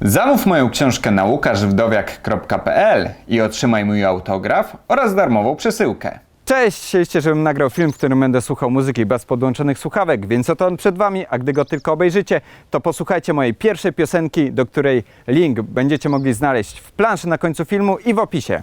Zamów moją książkę na łukaszwdowiak.pl i otrzymaj mój autograf oraz darmową przesyłkę. Cześć! Chcieliście, żebym nagrał film, w którym będę słuchał muzyki bez podłączonych słuchawek, więc oto on przed Wami, a gdy go tylko obejrzycie, to posłuchajcie mojej pierwszej piosenki, do której link będziecie mogli znaleźć w planszy na końcu filmu i w opisie.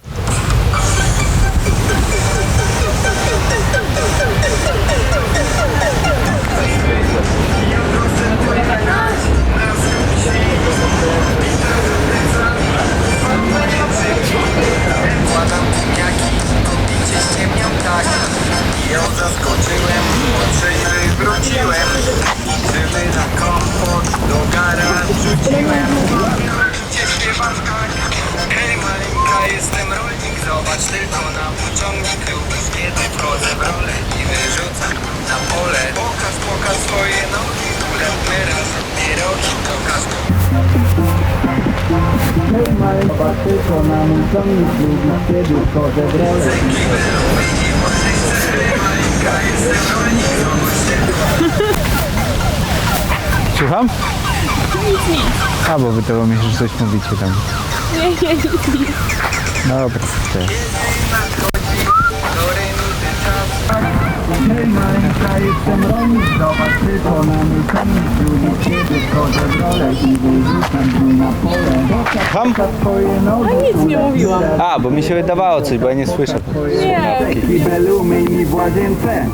Zaskoczyłem, trzeźwy wróciłem. Żywy na komfort, do gara rzuciłem. Gdzie śpiewam tak Hej maleńka, jestem rolnik. Zobacz tylko na pociągnik Lubisz kiedy wchodzę w rolę I wyrzucam na pole. Pokaż, pokaż swoje nogi Ulepmy razem pierogi Pokaż, Słucham? Nic, nic. A, bo wydawało mi się, że coś mówicie tam. Nie, nie, nic, nic. Dobra, cześć. Rolnik Zobacz tylko na mój kiedy wchodzę w rolę I wyrzucam dni na pole Tam? Twoje nogi A nic nie mówiłam. A, bo mi się wydawało coś, bo ja nie słyszę. Nie. Mi w łazience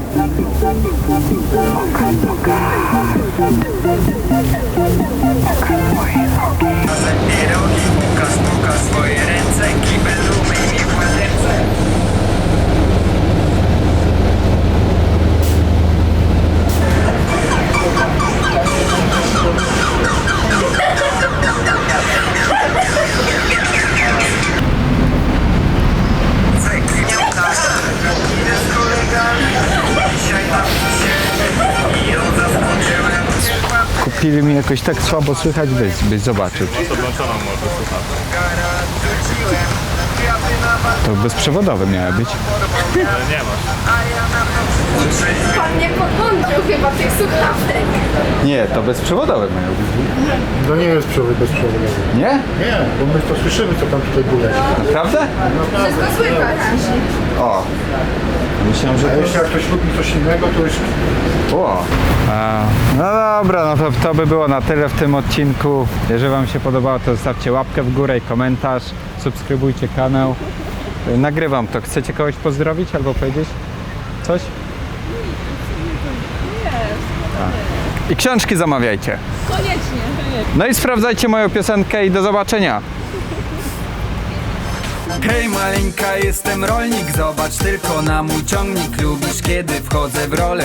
Kupili mi jakoś tak słabo słychać, byś, byś zobaczył. To bezprzewodowe miały być. Pan nie podłączył chyba tych słuchawek. Nie, to bezprzewodowe mają być. To nie jest przewód bezprzewodowy. Nie? Nie, bo my to słyszymy, co tam tutaj bule. Naprawdę? Wszystko słychać. O. Myślałem, A że... jeszcze jak ktoś lubi coś innego, to już O. No dobra, no to, to by było na tyle w tym odcinku. Jeżeli Wam się podobało, to zostawcie łapkę w górę i komentarz. Subskrybujcie kanał. Nagrywam to. Chcecie kogoś pozdrowić albo powiedzieć coś? I książki zamawiajcie. Koniecznie, koniecznie. No i sprawdzajcie moją piosenkę i do zobaczenia. Hej maleńka, jestem rolnik Zobacz tylko na mój ciągnik Lubisz kiedy wchodzę w rolę